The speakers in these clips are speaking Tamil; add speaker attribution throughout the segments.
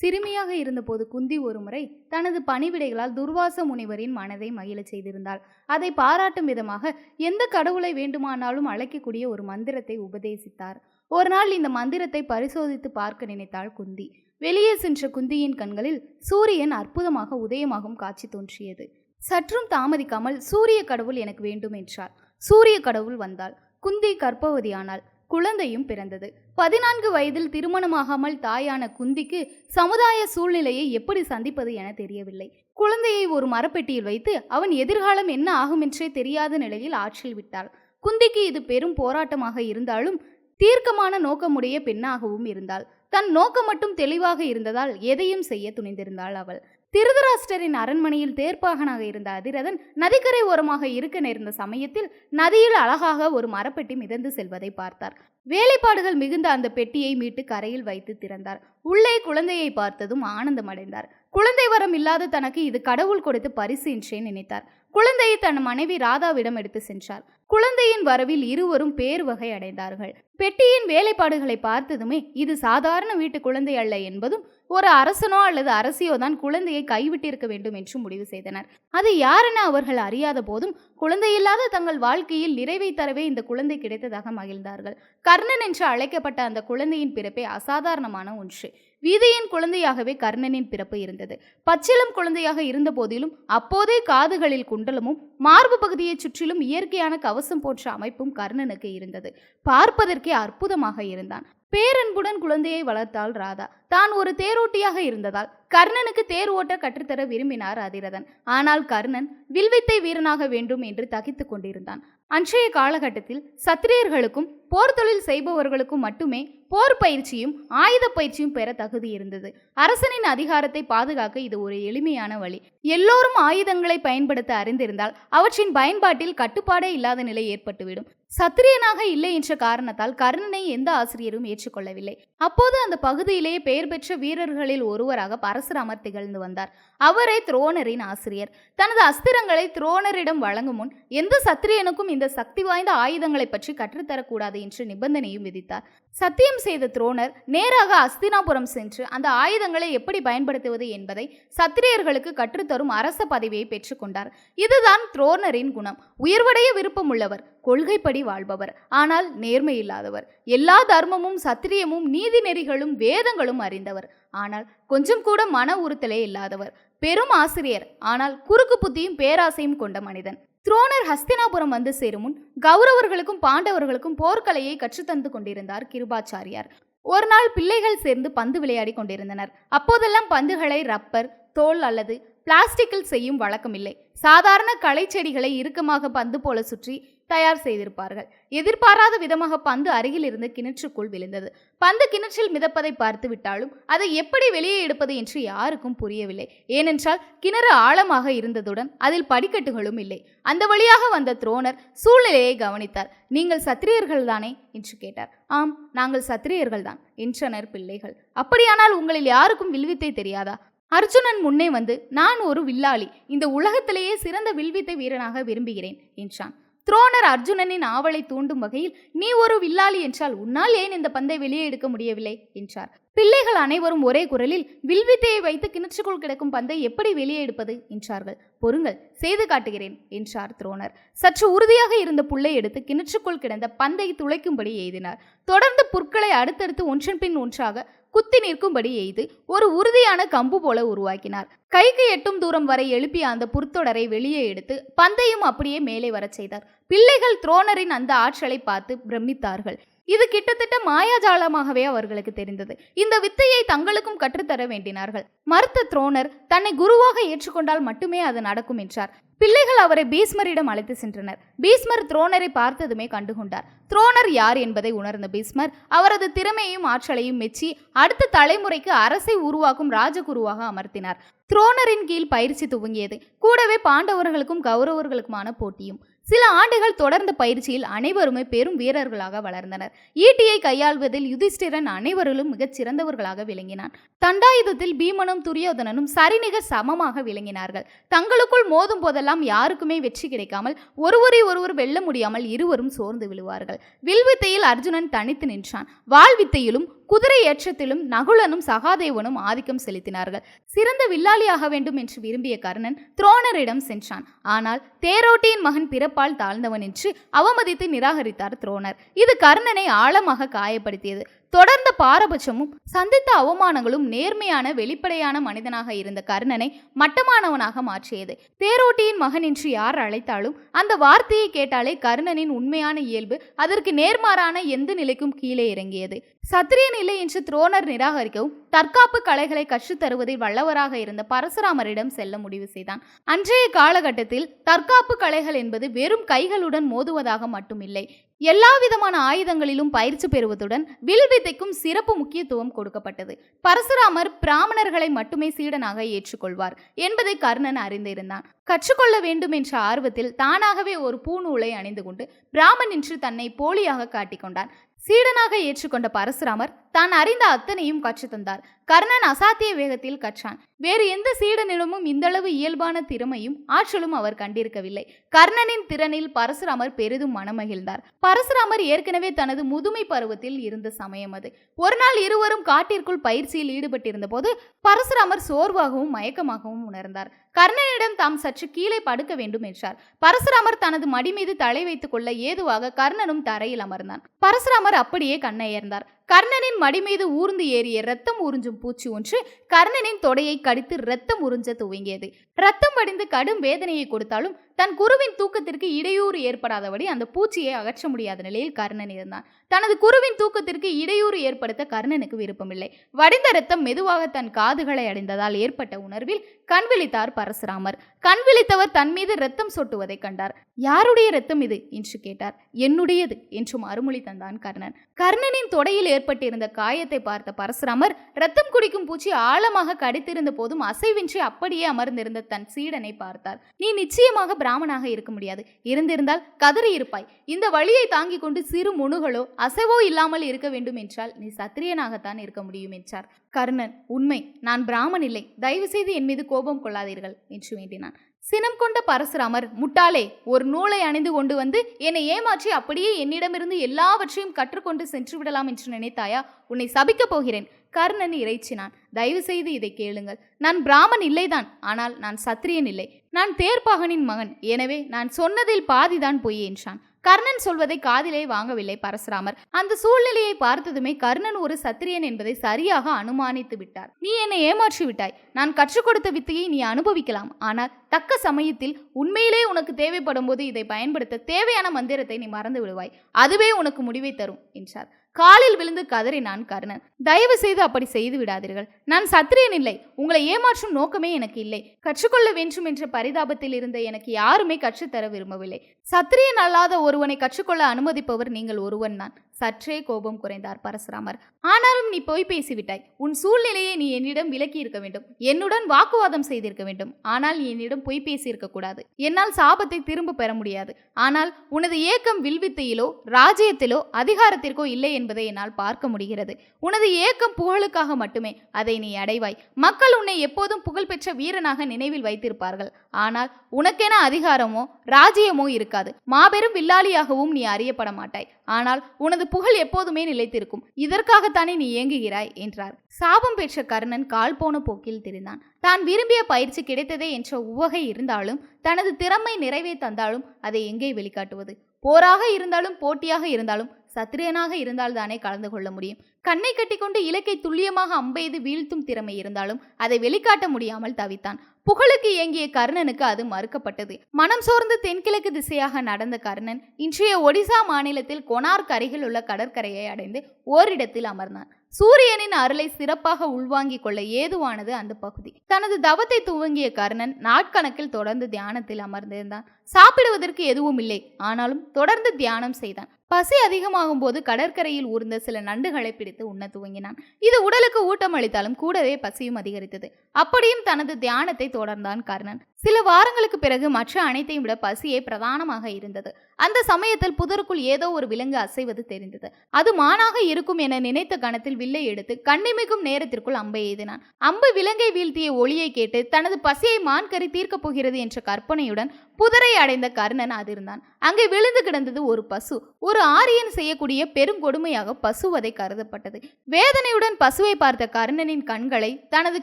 Speaker 1: சிறுமியாக இருந்தபோது குந்தி ஒருமுறை தனது பணிவிடைகளால் துர்வாச முனிவரின் மனதை மகிழச் செய்திருந்தாள். அதை பாராட்டும் விதமாக எந்த கடவுளை வேண்டுமானாலும் அழைக்கக்கூடிய ஒரு மந்திரத்தை உபதேசித்தார். ஒரு நாள் இந்த மந்திரத்தை பரிசோதித்து பார்க்க நினைத்தாள் குந்தி. வெளியே சென்ற குந்தியின் கண்களில் சூரியன் அற்புதமாக உதயமாகும் காட்சி தோன்றியது. சற்றும் தாமதிக்காமல் சூரிய கடவுள் எனக்கு வேண்டும் என்றார் சூரிய கடவுள் வந்தாள். குந்தி கர்ப்பவதியானாள். குழந்தையும் பிறந்தது. பதினான்கு வயதில் திருமணமாகாமல் தாயான குந்திக்கு சமுதாய சூழ்நிலையை எப்படி சந்திப்பது என தெரியவில்லை. குழந்தையை ஒரு மரப்பெட்டியில் வைத்து அவன் எதிர்காலம் என்ன ஆகும் என்றே தெரியாத நிலையில் ஆற்றில் விட்டாள். குந்திக்கு இது பெரும் போராட்டமாக இருந்தாலும் தீர்க்கமான நோக்கமுடைய பெண்ணாகவும் இருந்தாள். தன் நோக்கம் மட்டும் தெளிவாக இருந்ததால் எதையும் செய்ய துணிந்திருந்தாள் அவள். திருதராஷ்டரின் அரண்மனையில் தேர்ப்பாகனாக இருந்த அதிரதன் நதிக்கரை ஓரமாக இருக்க நேர்ந்த சமயத்தில் நதியில் அழகாக ஒரு மரப்பெட்டி மிதந்து செல்வதை பார்த்தார். வேலைப்பாடுகள் மிகுந்த அந்த பெட்டியை மீட்டு கரையில் வைத்து திறந்தார். உள்ளே குழந்தையை பார்த்ததும் ஆனந்தம் அடைந்தார் குழந்தை வரம் இல்லாத தனக்கு இது கடவுள் கொடுத்த பரிசு என்றே நினைத்தார். குழந்தையை தன் மனைவி ராதாவிடம் எடுத்து சென்றார். குழந்தையின் வரவில் இருவரும் பேர் வகை அடைந்தார்கள். பெட்டியின் வேலைப்பாடுகளை பார்த்ததுமே இது சாதாரண வீட்டு குழந்தை அல்ல என்பதும் ஒரு அரசனோ அல்லது அரசியோ தான் குழந்தையை கைவிட்டிருக்க வேண்டும் என்று முடிவு செய்தனர். அது யாரென அவர்கள் அறியாத போதும் குழந்தையில்லாத தங்கள் வாழ்க்கையில் நிறைவை தரவே இந்த குழந்தை கிடைத்ததாக மகிழ்ந்தார்கள். கர்ணன் என்று அழைக்கப்பட்ட அந்த குழந்தையின் பிறப்பே அசாதாரணமான ஒன்று. வீதியின் குழந்தையாகவே கர்ணனின் பிறப்பு இருந்தது. பச்சிலம் குழந்தையாக இருந்த போதிலும் அப்போதே காதுகளில் குண்டலமும் மார்பு பகுதியைச் சுற்றிலும் இயற்கையான கவசம் போன்ற அமைப்பும் கர்ணனுக்கு இருந்தது. பார்ப்பதற்கே அற்புதமாக இருந்தான். பேரன்புடன் குழந்தையை வளர்த்தாள் ராதா. தான் ஒரு தேரோட்டியாக இருந்ததால் கர்ணனுக்கு தேர் ஓட்ட கற்றுத்தர விரும்பினார் அதிரதன். ஆனால் கர்ணன் வில்வித்தை வீரனாக வேண்டும் என்று தகித்து கொண்டிருந்தான். அன்றைய காலகட்டத்தில் சத்திரியர்களுக்கும் போர் தொழில் செய்பவர்களுக்கும் மட்டுமே போர் பயிற்சியும் ஆயுத பயிற்சியும் பெற தகுதி இருந்தது. அரசனின் அதிகாரத்தை பாதுகாக்க இது ஒரு எளிமையான வழி. எல்லோரும் ஆயுதங்களை பயன்படுத்த அறிந்திருந்தால் அவற்றின் பயன்பாட்டில் கட்டுப்பாடே இல்லாத நிலை ஏற்பட்டுவிடும். சத்திரியனாக இல்லை என்ற காரணத்தால் கர்ணனை எந்த ஆசிரியரும் ஏற்றுக்கொள்ளவில்லை. அப்போது அந்த பகுதியிலேயே பெயர் பெற்ற வீரர்களில் ஒருவராக பரசுராமர் திகழ்ந்து வந்தார். அவரே துரோணரின் ஆசிரியர். தனது அஸ்திரங்களை துரோணரிடம் வழங்கும் முன் எந்த சத்திரியனுக்கும் இந்த சக்தி வாய்ந்த ஆயுதங்களை பற்றி கற்றுத்தரக்கூடாது என்று நிபந்தனையும் விதித்தார். சத்தியம் செய்த துரோணர் நேராக அஸ்தினாபுரம் சென்று அந்த ஆயுதங்களை எப்படி பயன்படுத்துவது என்பதை சத்திரியர்களுக்கு கற்றுத்தரும் அரச பதவியை பெற்றுக்கொண்டார் இதுதான் துரோணரின் குணம். உயர்வடைய விருப்பமுள்ளவர் கொள்கைப்படி வாழ்பவர் ஆனால் நேர்மை இல்லாதவர். எல்லா தர்மமும் சத்திரியமும் நீதி நெறிகளும் வேதங்களும் அறிந்தவர். ஆனால் கொஞ்சம் கூட மன உறுத்தலே இல்லாதவர். பெரும் ஆசிரியர் ஆனால் குறுக்கு புத்தியும் பேராசையும் கொண்ட மனிதன். துரோணர் ஹஸ்தினாபுரம் வந்து சேரும் முன் கௌரவர்களுக்கும் பாண்டவர்களுக்கும் போர்க்கலையை கற்றுத்தந்து கொண்டிருந்தார் கிருபாச்சாரியார். ஒரு நாள் பிள்ளைகள் சேர்ந்து பந்து விளையாடி கொண்டிருந்தனர். அப்போதெல்லாம் பந்துகளை ரப்பர் தோல் அல்லது பிளாஸ்டிக்கில் செய்யும் வழக்கமில்லை. சாதாரண களை செடிகளை இறுக்கமாக பந்து போல சுற்றி தயார் செய்திருப்பார்கள். எதிர்பாராத விதமாக பந்து அருகில் இருந்து கிணற்றுக்குள் விழுந்தது. பந்து கிணற்றில் மிதப்பதை பார்த்து விட்டாலும் அதை எப்படி வெளியே எடுப்பது என்று யாருக்கும் புரியவில்லை. ஏனென்றால் கிணறு ஆழமாக இருந்ததுடன் அதில் படிக்கட்டுகளும் இல்லை. அந்த வழியாக வந்த துரோணர் சூழ்நிலையை கவனித்தார். நீங்கள் சத்திரியர்கள் தானே என்று கேட்டார். ஆம் நாங்கள் சத்திரியர்கள் தான் என்றனர் பிள்ளைகள். அப்படியானால் உங்களில் யாருக்கும் வில்வித்தை தெரியாதா? அர்ஜுனன் முன்னே வந்து நான் ஒரு வில்லாளி. இந்த உலகத்திலேயே சிறந்த வில்வித்தை வீரனாக விரும்புகிறேன் என்றான். துரோணர் அர்ஜுனனின் ஆவலை தூண்டும் வகையில் நீ ஒரு வில்லாளி என்றால் உன்னால் ஏன் இந்த பந்தை வெளியே எடுக்க முடியவில்லை? என்றார். பிள்ளைகள் அனைவரும் ஒரே குரலில் வில்வித்தையை வைத்து கிணற்றுக்குள் கிடக்கும் பந்தை எப்படி வெளியே எடுப்பது? என்றார்கள். பொறுங்கள் செய்து காட்டுகிறேன் என்றார் துரோணர். சற்று உறுதியாக இருந்த புள்ளை எடுத்து கிணற்றுக்குள் கிடந்த பந்தை துளைக்கும்படி எய்தினார். தொடர்ந்து புற்களை அடுத்தடுத்து ஒன்றன் பின் ஒன்றாக குத்தி நிற்கும்படி எய்து ஒரு உறுதியான கம்பு போல உருவாக்கினார். கைக்கு எட்டும் தூரம் வரை எழுப்பிய அந்த புறத்தொடரை வெளியே எடுத்து பந்தையும் அப்படியே மேலே வரச் செய்தார். பிள்ளைகள் துரோணரின் அந்த ஆற்றலை பார்த்து பிரமித்தார்கள். இது கிட்டத்தட்ட மாயாஜாலமாகவே அவர்களுக்கு தெரிந்தது. இந்த வித்தையை தங்களுக்கும் கற்றுத்தர வேண்டினார்கள். மறுத்த துரோணர் தன்னை குருவாக ஏற்றுக்கொண்டால் மட்டுமே அது நடக்கும் என்றார். பிள்ளைகள் அவரை பீஸ்மரிடம் அழைத்து சென்றனர். பீஸ்மர் துரோணரை பார்த்ததுமே கண்டுகொண்டார். துரோணர் யார் என்பதை உணர்ந்த பீஸ்மர் அவரது திறமையும் ஆற்றலையும் மெச்சி அடுத்த தலைமுறைக்கு அரசை உருவாக்கும் ராஜகுருவாக அமர்த்தினார். துரோணரின் கீழ் பயிற்சி துவங்கியது. கூடவே பாண்டவர்களுக்கும் கௌரவர்களுக்குமான போட்டியும். சில ஆண்டுகள் தொடர்ந்த பயிற்சியில் அனைவருமே பெரும் வீரர்களாக வளர்ந்தனர். ஈட்டியை கையாள்வதில் யுதிஷ்டிரன் அனைவரிலும் மிகச் சிறந்தவர்களாக விளங்கினான். தண்டாயுதத்தில் பீமனும் துரியோதனனும் சரிநிகர் சமமாக விளங்கினார்கள். தங்களுக்குள் மோதும் போதெல்லாம் யாருக்குமே வெற்றி கிடைக்காமல் ஒருவரை ஒருவர் வெல்ல முடியாமல் இருவரும் சோர்ந்து விழுவார்கள். வில்வித்தையில் அர்ஜுனன் தனித்து நின்றான். வாழ்வித்தையிலும் குதிரை ஏற்றத்திலும் நகுலனும் சகாதேவனும் ஆதிக்கம் செலுத்தினார்கள். சிறந்த வில்லாளியாக வேண்டும் என்று விரும்பிய கர்ணன் துரோணரிடம் சென்றான். ஆனால் தேரோட்டியின் மகன் பிறப்பால் தாழ்ந்தவன் என்று அவமதித்து நிராகரித்தார் துரோணர். இது கர்ணனை ஆழமாக காயப்படுத்தியது. தொடர்ந்த பாரபட்சமும் சந்தித்த அவமானங்களும் நேர்மையான வெளிப்படையான மனிதனாக இருந்த கர்ணனை மட்டமானவனாக மாற்றியது. தேரோட்டியின் மகன் என்று யார் அழைத்தாலும் அந்த வார்த்தையை கேட்டாலே கர்ணனின் உண்மையான இயல்பு அதற்கு நேர்மாறான எந்த நிலைக்கும் கீழே இறங்கியது. சத்திரியன் இல்லை என்று துரோணர் நிராகரிக்கவும் தற்காப்பு கலைகளை கற்றுத்தருவதில் வல்லவராக இருந்த பரசுராமரிடம் செல்ல முடிவு செய்தான். அன்றைய காலகட்டத்தில் தற்காப்பு கலைகள் என்பது வெறும் கைகளுடன் மோதுவதாக மட்டுமில்லை. எல்லா விதமான ஆயுதங்களிலும் பயிற்சி பெறுவதுடன் வில்வித்தைக்கும் சிறப்பு முக்கியத்துவம் கொடுக்கப்பட்டது. பரசுராமர் பிராமணர்களை மட்டுமே சீடனாக ஏற்றுக்கொள்வார் என்பதை கர்ணன் அறிந்திருந்தான். கற்றுக்கொள்ள வேண்டும் என்ற ஆர்வத்தில் தானாகவே ஒரு பூநூலை அணிந்து கொண்டு பிராமன் என்று தன்னை போலியாக காட்டிக்கொண்டான் சீடனாக ஏற்றுக்கொண்ட பரசுராமர் தான் அறிந்த அத்தனையும் கற்றுத்தந்தார். கர்ணன் அசாத்திய வேகத்தில் கற்றான். வேறு எந்த சீடனிடமும் இந்தளவு இயல்பான திறமையும் ஆற்றலும் அவர் கண்டிருக்கவில்லை. கர்ணனின் திறனில் பரசுராமர் பெரிதும் மனமகிழ்ந்தார். பரசுராமர் ஏற்கனவே தனது முதுமை பருவத்தில் இருந்த சமயம் அது. ஒரு நாள் இருவரும் காட்டிற்குள் பயிற்சியில் ஈடுபட்டிருந்த போது பரசுராமர் சோர்வாகவும் மயக்கமாகவும் உணர்ந்தார். கர்ணனிடம் தாம் சற்று கீழே படுக்க வேண்டும் என்றார். பரசுராமர் தனது மடி மீது தலை வைத்துக் கொள்ள ஏதுவாக கர்ணனும் தரையில் அமர்ந்தான். பரசுராமர் அப்படியே கண்ணையர்ந்தார். கர்ணனின் மடி மீது ஊர்ந்து ஏறிய ரத்தம் உறிஞ்சும் பூச்சி ஒன்று கர்ணனின் தொடையை கடித்து ரத்தம் உறிஞ்ச துவங்கியது. ரத்தம் வடிந்து கடும் வேதனையை கொடுத்தாலும் தன் குருவின் தூக்கத்திற்கு இடையூறு ஏற்படாதபடி அந்த பூச்சியை அகற்ற முடியாத நிலையில் கர்ணன் இருந்தான். தனது குருவின் தூக்கத்திற்கு இடையூறு ஏற்படுத்த கர்ணனுக்கு விருப்பமில்லை. வடிந்த ரத்தம் மெதுவாக தன் காதுகளை அடைந்ததால் ஏற்பட்ட உணர்வில் கண்விழித்தார் பரசுராமர். கண்விழித்தவர் தன் மீது ரத்தம் சொட்டுவதை கண்டார். யாருடைய ரத்தம் இது? என்று கேட்டார். என்னுடையது என்று மறுமொழி தந்தான் கர்ணன். கர்ணனின் தொடையில் ஏற்பட்டிருந்த காயத்தை பார்த்த பரசுராமர் ரத்தம் குடிக்கும் பூச்சி ஆழமாக கடித்திருந்த போதும் அசைவின்றி அப்படியே அமர்ந்திருந்த தன் சீடனை பார்த்தார் நீ நிச்சயமாக பிராமணாக இருக்க முடியாது. இருந்திருந்தால் கதறி இருப்பாய். இந்த வழியை தாங்கிக் கொண்டு சிறு முணுகளோ அசைவோ இல்லாமல் இருக்க வேண்டும் என்றால் நீ சத்திரியனாகத்தான் இருக்க முடியும் என்றார். கர்ணன் உண்மை. நான் பிராமன் இல்லை. தயவு செய்து என் மீது கோபம் கொள்ளாதீர்கள் என்று வேண்டினான். சினம் கொண்ட பரசுராமர் முட்டாளே! ஒரு நூலை அணிந்து கொண்டு வந்து என்னை ஏமாற்றி அப்படியே என்னிடமிருந்து எல்லாவற்றையும் கற்றுக்கொண்டு சென்று விடலாம் என்று நினைத்தாயா? உன்னை சபிக்கப் போகிறேன். கர்ணன் இறைச்சினான். தயவு செய்து இதை கேளுங்கள். நான் பிராமன் இல்லைதான் ஆனால் நான் சத்திரியன் இல்லை. நான் தேர்ப்பாகனின் மகன் எனவே நான் சொன்னதில் பாதிதான் பொய் என்றான். கர்ணன் சொல்வதை காதிலே வாங்கவில்லை பரசுராமர். அந்த சூழ்நிலையை பார்த்ததுமே கர்ணன் ஒரு சத்திரியன் என்பதை சரியாக அனுமானித்து விட்டார். நீ என்னை ஏமாற்றி விட்டாய். நான் கற்றுக் கொடுத்த வித்தையை நீ அனுபவிக்கலாம். ஆனால் தக்க சமயத்தில் உண்மையிலே உனக்கு தேவைப்படும் போது இதை பயன்படுத்த தேவையான மந்திரத்தை நீ மறந்து விடுவாய். அதுவே உனக்கு முடிவை தரும் என்றார். காலில் விழுந்து கதறினான் கர்ணன். தயவு செய்து அப்படி செய்து விடாதீர்கள். நான் சத்திரியன் இல்லை. உங்களை ஏமாற்றும் நோக்கமே எனக்கு இல்லை. கற்றுக்கொள்ள வேண்டும் என்ற பரிதாபத்தில் இருந்த எனக்கு யாருமே கற்றுத்தர விரும்பவில்லை. சத்திரியன் அல்லாத ஒருவனை கற்றுக்கொள்ள அனுமதிப்பவர் நீங்கள் ஒருவன் தான். சற்றே கோபம் குறைந்தார் பரசுராமர். ஆனாலும் நீ போய் பேசிவிட்டாய். உன் சூழ்நிலையை நீ என்னிடம் விலக்கி இருக்க வேண்டும். என்னுடன் வாக்குவாதம் செய்திருக்க வேண்டும். ஆனால் நீ என்னிடம் பொய் பேசியிருக்க கூடாது. என்னால் சாபத்தை திரும்ப பெற முடியாது. ஆனால் உனது ஏக்கம் வில்வித்தையிலோ ராஜ்யத்திலோ அதிகாரத்திற்கோ இல்லை என்பதை என்னால் பார்க்க முடிகிறது. உனது ஏக்கம் புகழுக்காக மட்டுமே அதை நீ அடைவாய். மக்கள் உன்னை எப்போதும் புகழ்பெற்ற வீரனாக நினைவில் வைத்திருப்பார்கள். ஆனால் உனக்கென அதிகாரமோ ராஜ்யமோ இருக்காது. மாபெரும் வில்லாளியாகவும் நீ அறியப்பட மாட்டாய் ஆனால் உனது புகழ் எப்போதுமே நிலைத்திருக்கும். இதற்காகத்தானே நீ இயங்குகிறாய் என்றார். சாபம் பெற்ற கர்ணன் கால் போன போக்கில் திரிந்தான். தான் விரும்பிய பயிற்சி கிடைத்ததே என்ற உவகை இருந்தாலும் தனது திறமை நிறைவே தந்தாலும் அதை எங்கே வெளிக்காட்டுவது? போராக இருந்தாலும் போட்டியாக இருந்தாலும் சத்திரியனாக இருந்தால்தானே கலந்து கொள்ள முடியும். கண்ணை கட்டிக்கொண்டு இலக்கை துல்லியமாக அம்பெய்து வீழ்த்தும் திறமை இருந்தாலும் அதை வெளிக்காட்ட முடியாமல் தவித்தான். புகழுக்கு இயங்கிய கர்ணனுக்கு அது மறுக்கப்பட்டது. மனம் சோர்ந்து தென்கிழக்கு திசையாக நடந்த கர்ணன் இன்றைய ஒடிசா மாநிலத்தில் கொனார்க் அருகில் உள்ள கடற்கரையை அடைந்து ஓரிடத்தில் அமர்ந்தான். சூரியனின் அருளை சிறப்பாக உள்வாங்கிக் கொள்ள ஏதுவானது அந்த பகுதி. தனது தவத்தை துவங்கிய கர்ணன் நாட்கணக்கில் தொடர்ந்து தியானத்தில் அமர்ந்திருந்தான். சாப்பிடுவதற்கு எதுவும் இல்லை. ஆனாலும் தொடர்ந்து தியானம் செய்தான். பசி அதிகமாகும் போது கடற்கரையில் ஊர்ந்த சில நண்டுகளை பிடித்து உண்ண துவங்கினான். இது உடலுக்கு ஊட்டம் அளித்தாலும் கூடவே பசியும் அதிகரித்தது. அப்படியும் தனது தியானத்தை தொடர்ந்தான் கர்ணன். சில வாரங்களுக்கு பிறகு மற்ற அனைத்தையும் விட பசியே பிரதானமாக இருந்தது. அந்த சமயத்தில் புதருக்குள் ஏதோ ஒரு விலங்கு அசைவது தெரிந்தது. அது மானாக இருக்கும் என நினைத்த கணத்தில் வில்லை எடுத்து கண்ணிமைக்கும் நேரத்திற்குள் அம்பை எய்தினான். அம்பு விலங்கை வீழ்த்திய ஒளியை கேட்டு தனது பசியை மான்கறி தீர்க்கப் போகிறது என்ற கற்பனையுடன் புதரை அடைந்த கர்ணன் அதிர்ந்தான். அங்கே விழுந்து கிடந்தது ஒரு பசு. ஒரு ஆரியன் செய்யக்கூடிய பெருங்கொடுமையாக பசுவதை கருதப்பட்டது. வேதனையுடன் பசுவை பார்த்த கர்ணனின் கண்களை தனது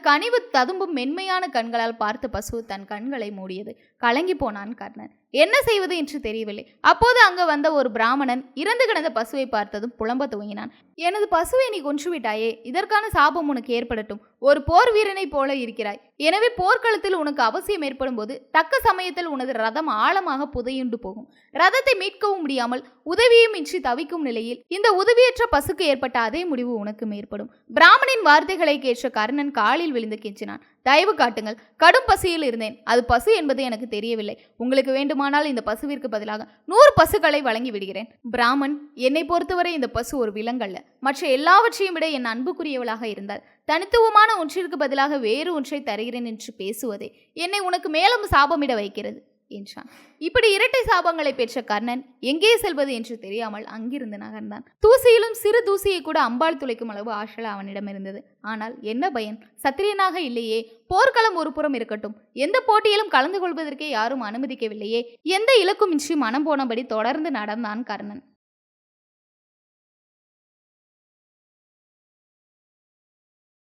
Speaker 1: கனிவு ததும்பும் மென்மையான கண்களால் பார்த்த பசு தன் கண்களை மூடியது. கலங்கி போனான் கர்ணன். என்ன செய்வது என்று தெரியவில்லை. அப்போது அங்கு வந்த ஒரு பிராமணன் இறந்து கிடந்த பசுவை பார்த்ததும் புலம்ப துவங்கினான். எனது பசுவை நீ கொன்று விட்டாயே இதற்கான சாபம் உனக்கு ஏற்படட்டும். ஒரு போர் வீரனைப் போல இருக்கிறாய். எனவே போர்க்களத்தில் உனக்கு அவசியம் ஏற்படும் போது தக்க சமயத்தில் உனது ரதம் ஆழமாக புதையுண்டு போகும். ரதத்தை மீட்கவும் முடியாமல் உதவியும் இன்றி தவிக்கும் நிலையில் இந்த உதவியற்ற பசுக்கு ஏற்பட்ட அதே முடிவு உனக்கும் ஏற்படும் பிராமணின் வார்த்தைகளை கேட்ட கர்ணன் காலில் விழுந்து கெஞ்சினான். தயவு காட்டுங்கள். கடும் பசியில் இருந்தேன். அது பசு என்பது எனக்கு தெரியவில்லை. உங்களுக்கு வேண்டுமானால் இந்த பசுவிற்கு பதிலாக நூறு பசுக்களை வழங்கி விடுகிறேன். பிராமன் என்னை பொறுத்தவரை இந்த பசு ஒரு விலங்கல்ல. மற்ற எல்லாவற்றையும் விட என் அன்புக்குரியவளாக இருந்தால் தனித்துவமான ஒன்றிற்கு பதிலாக வேறு ஒன்றை தருகிறேன் என்று பேசுவதே என்னை உனக்கு மேலும் சாபமிட வைக்கிறது. என்றான். இப்படி இரட்டை சாபங்களை பெற்ற கர்ணன் எங்கே செல்வது என்று தெரியாமல் அங்கிருந்து நகர்ந்தான். தூசியிலும் சிறு தூசியை கூட அம்பாள் துளைக்கும் அளவு ஆற்றல் அவனிடம் இருந்தது. ஆனால் என்ன பயன்? சத்திரியனாக இல்லையே. போர்க்களம் ஒரு புறம் இருக்கட்டும். எந்த போட்டியிலும் கலந்து கொள்வதற்கே யாரும் அனுமதிக்கவில்லையே. எந்த இலக்குமின்றி மனம் போனபடி தொடர்ந்து நடந்தான் கர்ணன்.